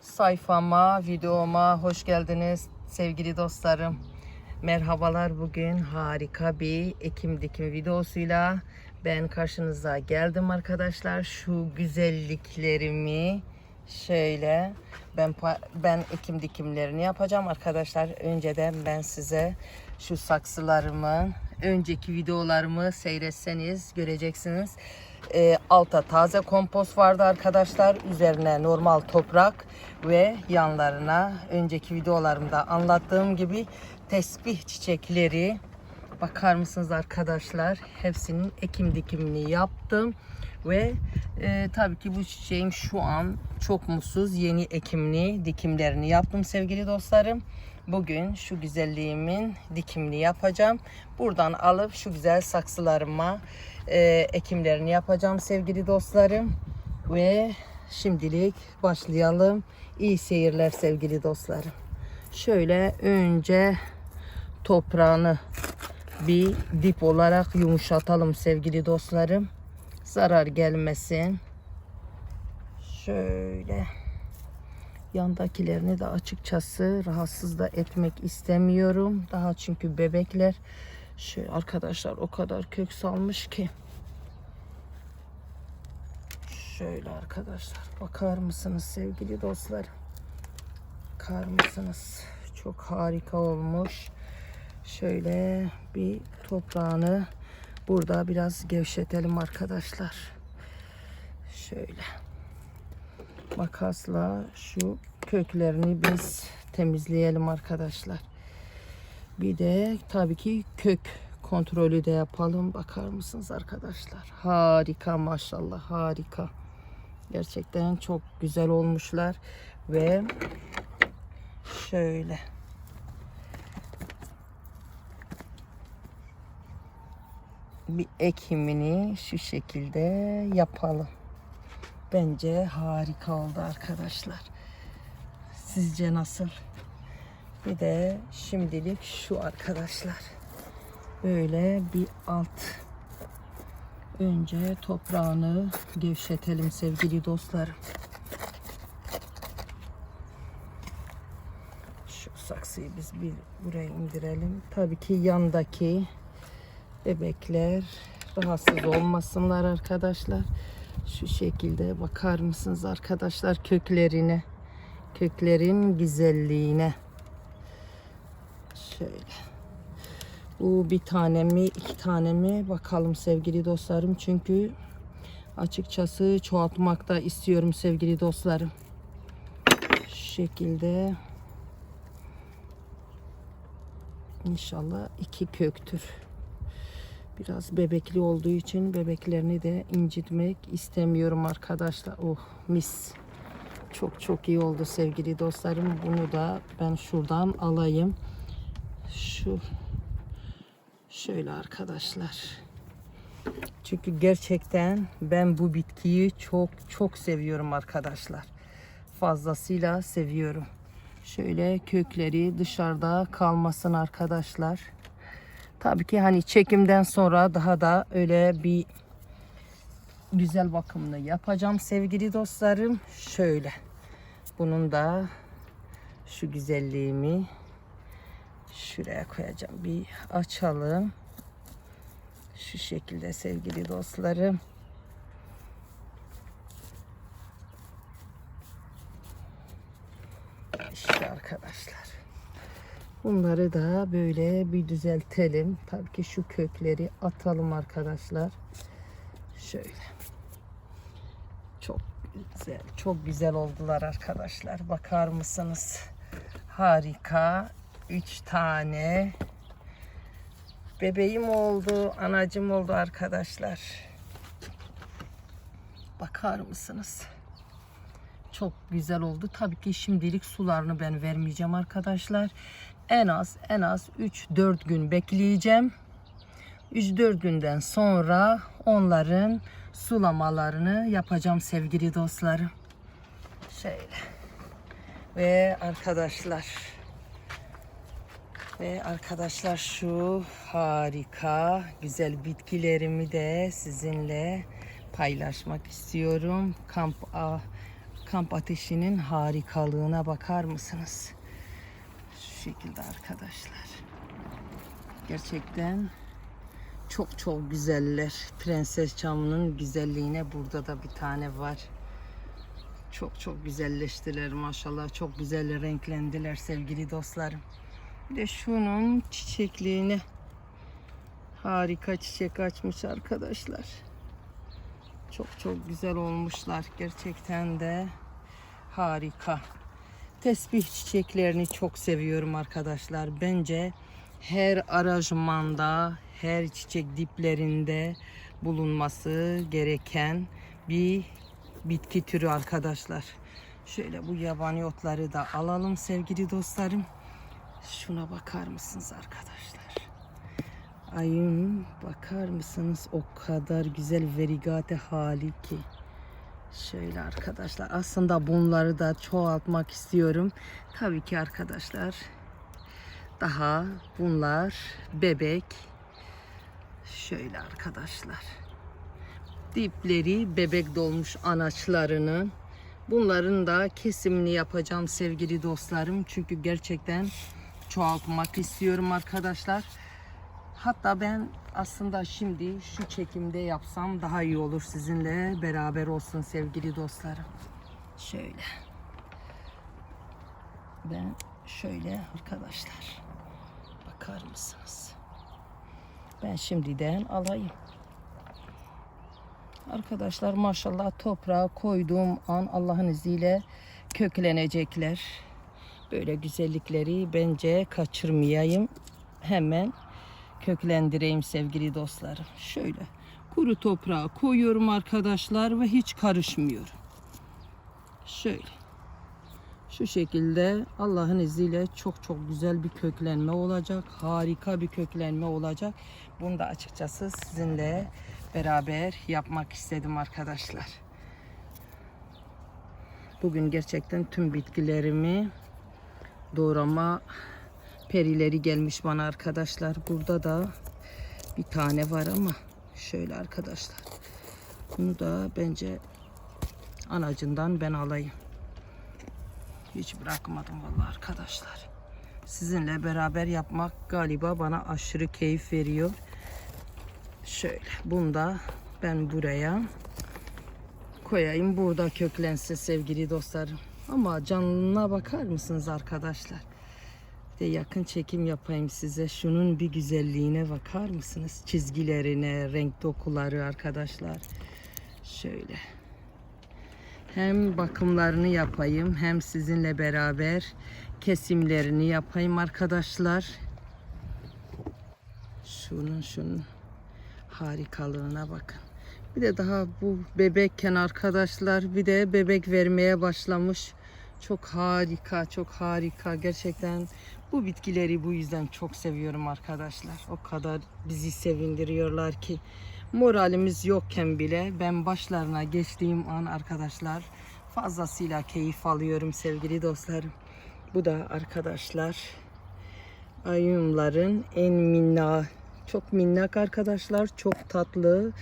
sayfama, videoma hoş geldiniz sevgili dostlarım. Merhabalar bugün harika bir ekim dikim videosuyla ben karşınıza geldim arkadaşlar. Şu güzelliklerimi şöyle ben ben ekim dikimlerini yapacağım arkadaşlar. Önceden ben size şu saksılarımın önceki videolarımı seyretseniz göreceksiniz. Ee, alta taze kompost vardı arkadaşlar. Üzerine normal toprak ve yanlarına önceki videolarımda anlattığım gibi tesbih çiçekleri bakar mısınız arkadaşlar? Hepsinin ekim dikimini yaptım ve e, tabii ki bu çiçeğim şu an çok mutsuz yeni ekimli dikimlerini yaptım sevgili dostlarım. Bugün şu güzelliğimin dikimini yapacağım. Buradan alıp şu güzel saksılarıma e, ekimlerini yapacağım sevgili dostlarım. Ve şimdilik başlayalım. İyi seyirler sevgili dostlarım. Şöyle önce toprağını bir dip olarak yumuşatalım sevgili dostlarım. Zarar gelmesin. Şöyle yandakilerini de açıkçası rahatsız da etmek istemiyorum. Daha çünkü bebekler şöyle arkadaşlar o kadar kök salmış ki. Şöyle arkadaşlar bakar mısınız sevgili dostlar? Bakar mısınız? Çok harika olmuş. Şöyle bir toprağını burada biraz gevşetelim arkadaşlar. Şöyle makasla şu köklerini biz temizleyelim arkadaşlar. Bir de tabii ki kök kontrolü de yapalım. Bakar mısınız arkadaşlar? Harika maşallah harika. Gerçekten çok güzel olmuşlar ve şöyle bir ekimini şu şekilde yapalım. Bence harika oldu arkadaşlar. Sizce nasıl? Bir de şimdilik şu arkadaşlar. Böyle bir alt. Önce toprağını gevşetelim sevgili dostlarım. Şu saksıyı biz bir buraya indirelim. Tabii ki yandaki bebekler rahatsız olmasınlar arkadaşlar. Şu şekilde bakar mısınız arkadaşlar köklerine? Köklerin güzelliğine. Şöyle. Bu bir tane mi iki tane mi bakalım sevgili dostlarım. Çünkü açıkçası çoğaltmak da istiyorum sevgili dostlarım. Şu şekilde. İnşallah iki köktür. Biraz bebekli olduğu için bebeklerini de incitmek istemiyorum arkadaşlar. Oh mis. Çok çok iyi oldu sevgili dostlarım. Bunu da ben şuradan alayım. Şu şöyle arkadaşlar. Çünkü gerçekten ben bu bitkiyi çok çok seviyorum arkadaşlar. Fazlasıyla seviyorum. Şöyle kökleri dışarıda kalmasın arkadaşlar. Tabii ki hani çekimden sonra daha da öyle bir güzel bakımını yapacağım sevgili dostlarım. Şöyle. Bunun da şu güzelliğimi şuraya koyacağım. Bir açalım. Şu şekilde sevgili dostlarım. İşte arkadaşlar. Bunları da böyle bir düzeltelim. Tabii ki şu kökleri atalım arkadaşlar. Şöyle. Çok güzel, çok güzel oldular arkadaşlar. Bakar mısınız? Harika. Üç tane bebeğim oldu, anacım oldu arkadaşlar. Bakar mısınız? Çok güzel oldu. Tabii ki şimdilik sularını ben vermeyeceğim arkadaşlar. En az en az 3-4 gün bekleyeceğim. 3-4 günden sonra onların sulamalarını yapacağım sevgili dostlarım. Şöyle. Ve arkadaşlar ve arkadaşlar şu harika güzel bitkilerimi de sizinle paylaşmak istiyorum. Kamp a- kamp ateşinin harikalığına bakar mısınız? Şekilde arkadaşlar. Gerçekten çok çok güzeller. Prenses çamının güzelliğine burada da bir tane var. Çok çok güzelleştiler maşallah. Çok güzel renklendiler sevgili dostlarım. Bir de şunun çiçekliğine harika çiçek açmış arkadaşlar. Çok çok güzel olmuşlar. Gerçekten de harika. Tesbih çiçeklerini çok seviyorum arkadaşlar. Bence her aranjmanda, her çiçek diplerinde bulunması gereken bir bitki türü arkadaşlar. Şöyle bu yabani otları da alalım sevgili dostlarım. Şuna bakar mısınız arkadaşlar? Ayın bakar mısınız o kadar güzel verigate hali ki. Şöyle arkadaşlar aslında bunları da çoğaltmak istiyorum. Tabii ki arkadaşlar daha bunlar bebek. Şöyle arkadaşlar. Dipleri bebek dolmuş anaçlarının. Bunların da kesimini yapacağım sevgili dostlarım. Çünkü gerçekten çoğaltmak istiyorum arkadaşlar. Hatta ben aslında şimdi şu çekimde yapsam daha iyi olur sizinle beraber olsun sevgili dostlarım. Şöyle. Ben şöyle arkadaşlar. Bakar mısınız? Ben şimdiden alayım. Arkadaşlar maşallah toprağa koyduğum an Allah'ın izniyle köklenecekler. Böyle güzellikleri bence kaçırmayayım. Hemen köklendireyim sevgili dostlarım. Şöyle kuru toprağa koyuyorum arkadaşlar ve hiç karışmıyorum. Şöyle. Şu şekilde Allah'ın izniyle çok çok güzel bir köklenme olacak. Harika bir köklenme olacak. Bunu da açıkçası sizinle beraber yapmak istedim arkadaşlar. Bugün gerçekten tüm bitkilerimi doğrama perileri gelmiş bana arkadaşlar. Burada da bir tane var ama şöyle arkadaşlar. Bunu da bence anacından ben alayım. Hiç bırakmadım vallahi arkadaşlar. Sizinle beraber yapmak galiba bana aşırı keyif veriyor. Şöyle bunu da ben buraya koyayım. Burada köklensin sevgili dostlarım. Ama canlılığına bakar mısınız arkadaşlar? De yakın çekim yapayım size. Şunun bir güzelliğine bakar mısınız? Çizgilerine, renk dokuları arkadaşlar. Şöyle. Hem bakımlarını yapayım hem sizinle beraber kesimlerini yapayım arkadaşlar. Şunun şunun harikalığına bakın. Bir de daha bu bebekken arkadaşlar bir de bebek vermeye başlamış. Çok harika, çok harika. Gerçekten bu bitkileri bu yüzden çok seviyorum arkadaşlar. O kadar bizi sevindiriyorlar ki moralimiz yokken bile ben başlarına geçtiğim an arkadaşlar fazlasıyla keyif alıyorum sevgili dostlarım. Bu da arkadaşlar ayımların en minna çok minnak arkadaşlar çok tatlı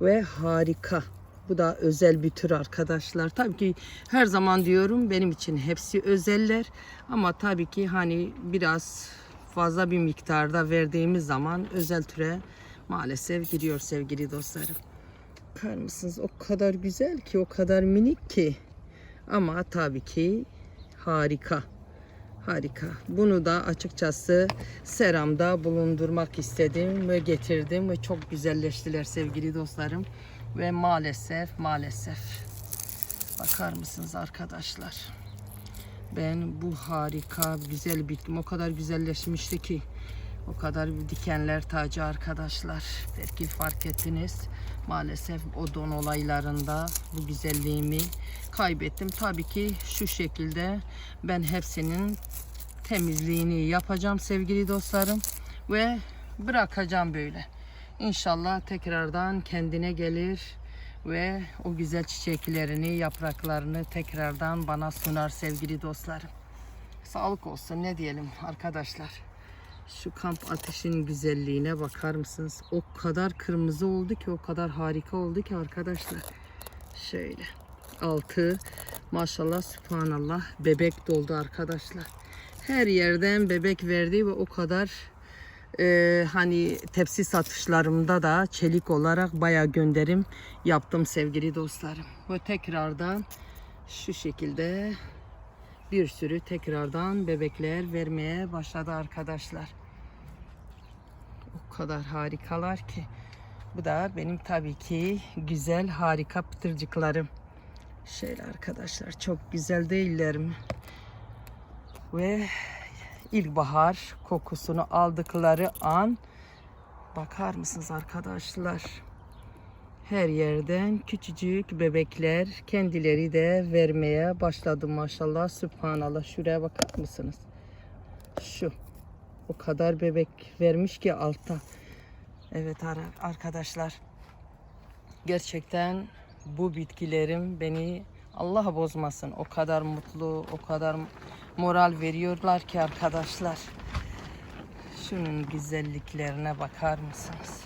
ve harika. Bu da özel bir tür arkadaşlar. Tabii ki her zaman diyorum benim için hepsi özeller. Ama tabii ki hani biraz fazla bir miktarda verdiğimiz zaman özel türe maalesef giriyor sevgili dostlarım. Bakar mısınız? O kadar güzel ki, o kadar minik ki. Ama tabii ki harika. Harika. Bunu da açıkçası seramda bulundurmak istedim ve getirdim ve çok güzelleştiler sevgili dostlarım. Ve maalesef maalesef bakar mısınız arkadaşlar? Ben bu harika güzel bitkim o kadar güzelleşmişti ki o kadar dikenler tacı arkadaşlar. Belki fark ettiniz. Maalesef o don olaylarında bu güzelliğimi kaybettim. Tabii ki şu şekilde ben hepsinin temizliğini yapacağım sevgili dostlarım ve bırakacağım böyle. İnşallah tekrardan kendine gelir ve o güzel çiçeklerini, yapraklarını tekrardan bana sunar sevgili dostlarım. Sağlık olsun ne diyelim arkadaşlar. Şu kamp ateşinin güzelliğine bakar mısınız? O kadar kırmızı oldu ki, o kadar harika oldu ki arkadaşlar. Şöyle. altı maşallah subhanallah bebek doldu arkadaşlar. Her yerden bebek verdi ve o kadar e, hani tepsi satışlarımda da çelik olarak bayağı gönderim yaptım sevgili dostlarım. Ve tekrardan şu şekilde bir sürü tekrardan bebekler vermeye başladı arkadaşlar. O kadar harikalar ki. Bu da benim tabii ki güzel harika pıtırcıklarım. Şöyle arkadaşlar çok güzel değiller mi? Ve ilkbahar kokusunu aldıkları an bakar mısınız arkadaşlar? Her yerden küçücük bebekler kendileri de vermeye başladı maşallah. Sübhanallah. Şuraya bakar mısınız? Şu. O kadar bebek vermiş ki altta. Evet ar- arkadaşlar. Gerçekten bu bitkilerim beni Allah bozmasın. O kadar mutlu, o kadar moral veriyorlar ki arkadaşlar. Şunun güzelliklerine bakar mısınız?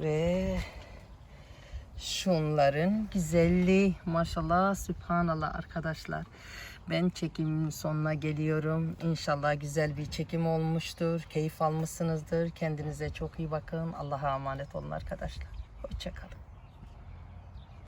Ve şunların güzelliği maşallah sübhanallah arkadaşlar. Ben çekimin sonuna geliyorum. İnşallah güzel bir çekim olmuştur. Keyif almışsınızdır. Kendinize çok iyi bakın. Allah'a emanet olun arkadaşlar. Hoşçakalın.